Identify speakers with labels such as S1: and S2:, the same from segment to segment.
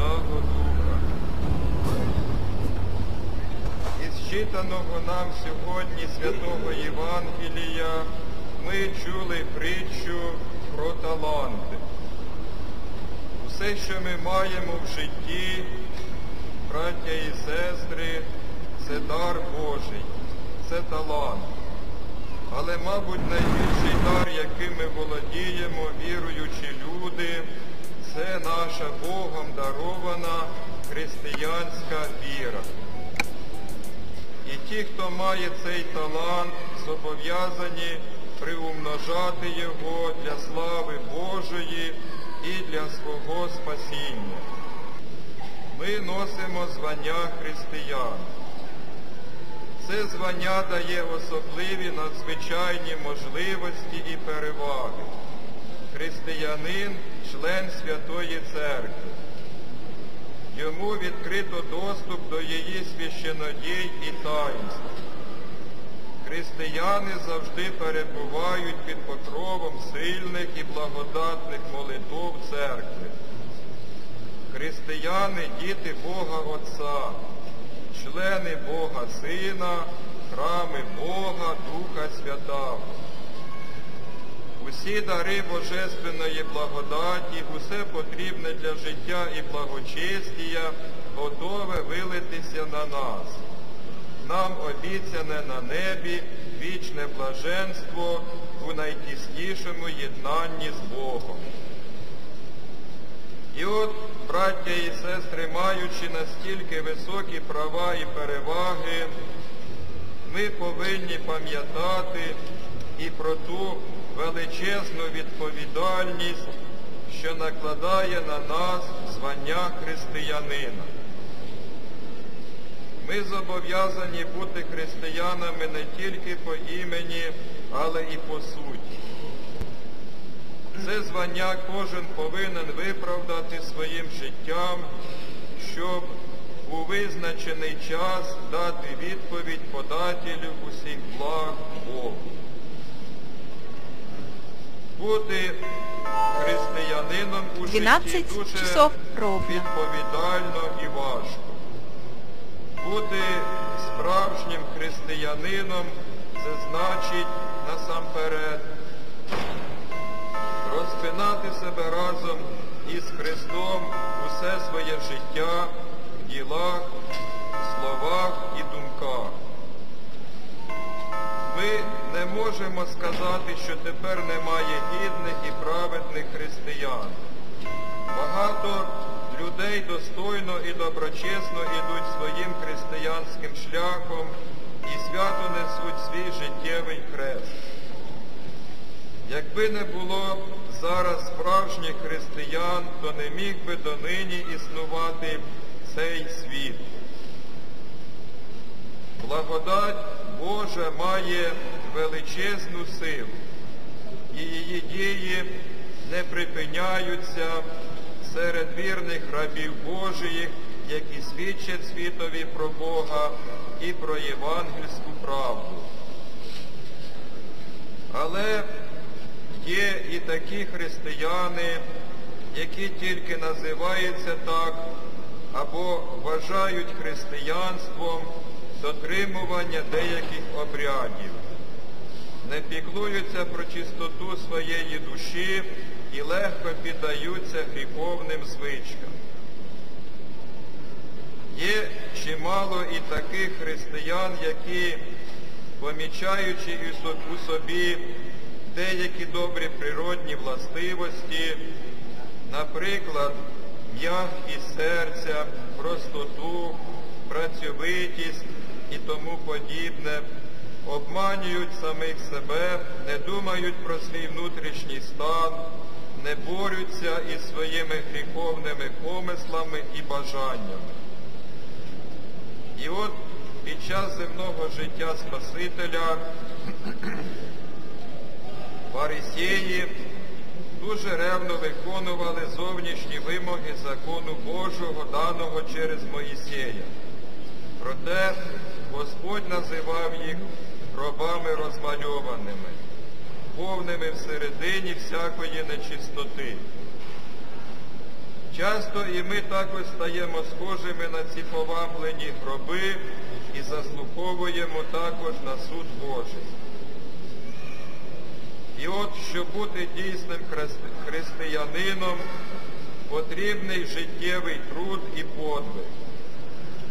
S1: Святого Духа. Із читаного нам сьогодні святого Євангелія ми чули притчу про таланти. Усе, що ми маємо в житті, браття і сестри, це дар Божий, це талант. Але, мабуть, найбільший дар, яким ми володіємо, віруючі люди, це наша Богом дарована християнська віра. І ті, хто має цей талант, зобов'язані приумножати його для слави Божої і для свого спасіння. Ми носимо звання християн. Це звання дає особливі надзвичайні можливості і переваги. Християнин член Святої Церкви. Йому відкрито доступ до її священодій і таїнств. Християни завжди перебувають під покровом сильних і благодатних молитов церкви. Християни діти Бога Отця, члени Бога Сина, храми Бога, Духа Святого. Усі дари Божественної благодаті, усе потрібне для життя і благочестія, готове вилитися на нас. Нам обіцяне на небі вічне блаженство у найтіснішому єднанні з Богом. І от, браття і сестри, маючи настільки високі права і переваги, ми повинні пам'ятати і про ту величезну відповідальність, що накладає на нас звання християнина. Ми зобов'язані бути християнами не тільки по імені, але і по суті. Це звання кожен повинен виправдати своїм життям, щоб у визначений час дати відповідь подателю усіх благ Бути християнином у
S2: 12
S1: житті дуже
S2: ровно.
S1: відповідально і важко. Бути справжнім християнином це значить насамперед розпинати себе разом із Христом усе своє життя в ділах, сказати, що тепер немає гідних і праведних християн. Багато людей достойно і доброчесно ідуть своїм християнським шляхом і свято несуть свій життєвий хрест. Якби не було зараз справжніх християн, то не міг би донині існувати цей світ. Благодать Божа має величезну силу, і її дії не припиняються серед вірних рабів Божиїх, які свідчать світові про Бога і про євангельську правду. Але є і такі християни, які тільки називаються так або вважають християнством дотримування деяких обрядів, не піклуються про чистоту своєї душі і легко піддаються гріховним звичкам. Є чимало і таких християн, які, помічаючи у собі деякі добрі природні властивості, наприклад, м'якість серця, простоту, працьовитість і тому подібне, обманюють самих себе, не думають про свій внутрішній стан, не борються із своїми гріховними помислами і бажаннями. І от під час земного життя Спасителя фарисеї дуже ревно виконували зовнішні вимоги закону Божого, даного через Моїсея. Проте Господь називав їх робами розмальованими, повними всередині всякої нечистоти. Часто і ми також стаємо схожими на ці поваблені гроби і заслуховуємо також на суд Божий. І от, щоб бути дійсним христи- християнином, потрібний життєвий труд і подвиг.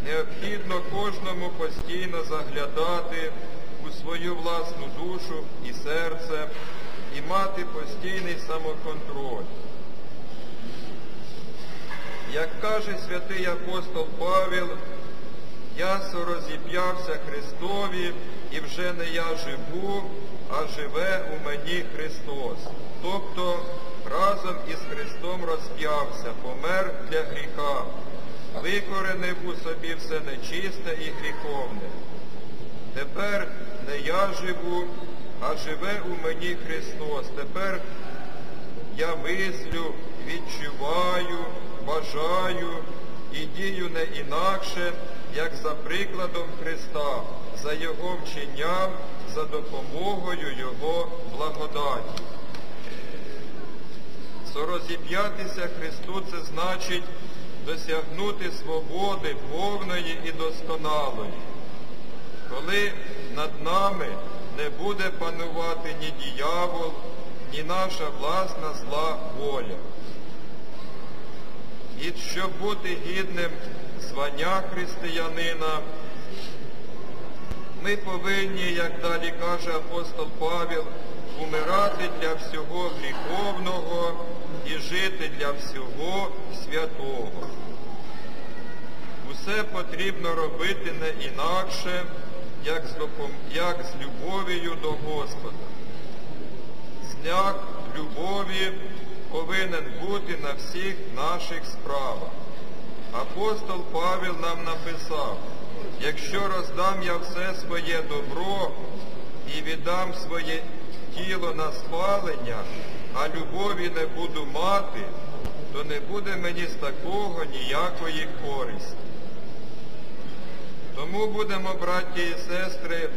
S1: Необхідно кожному постійно заглядати свою власну душу і серце і мати постійний самоконтроль. Як каже святий апостол Павел, я сорозіп'явся Христові, і вже не я живу, а живе у мені Христос. Тобто разом із Христом розп'явся, помер для гріха, викоренив у собі все нечисте і гріховне. Тепер не я живу, а живе у мені Христос. Тепер я мислю, відчуваю, бажаю і дію не інакше, як за прикладом Христа, за Його вченням, за допомогою Його благодаті. Сорозіп'ятися Христу це значить досягнути свободи повної і досконалої, коли над нами не буде панувати ні діявол, ні наша власна зла воля. І щоб бути гідним звання християнина, ми повинні, як далі каже апостол Павел, умирати для всього гріховного і жити для всього святого. Усе потрібно робити не інакше, як з, допом... як з любов'ю до Господа. Знак любові повинен бути на всіх наших справах. Апостол Павел нам написав, якщо роздам я все своє добро і віддам своє тіло на спалення, а любові не буду мати, то не буде мені з такого ніякої користі. Тому будемо, браті і сестри,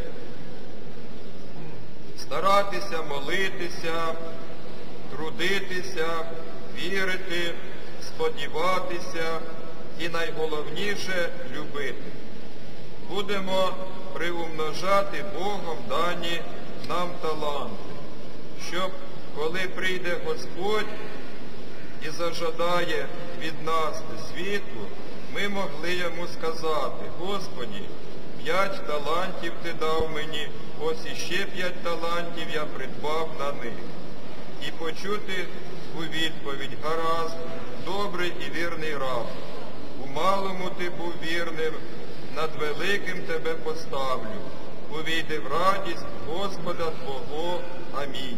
S1: старатися молитися, трудитися, вірити, сподіватися і найголовніше любити. Будемо приумножати Богом дані нам таланти, щоб коли прийде Господь і зажадає від нас світу, ми могли йому сказати, Господі, п'ять талантів ти дав мені, ось іще п'ять талантів я придбав на них. І почути у відповідь, гаразд, добрий і вірний раб. У малому ти був вірним, над великим тебе поставлю. Увійди в радість Господа Твого. Амінь.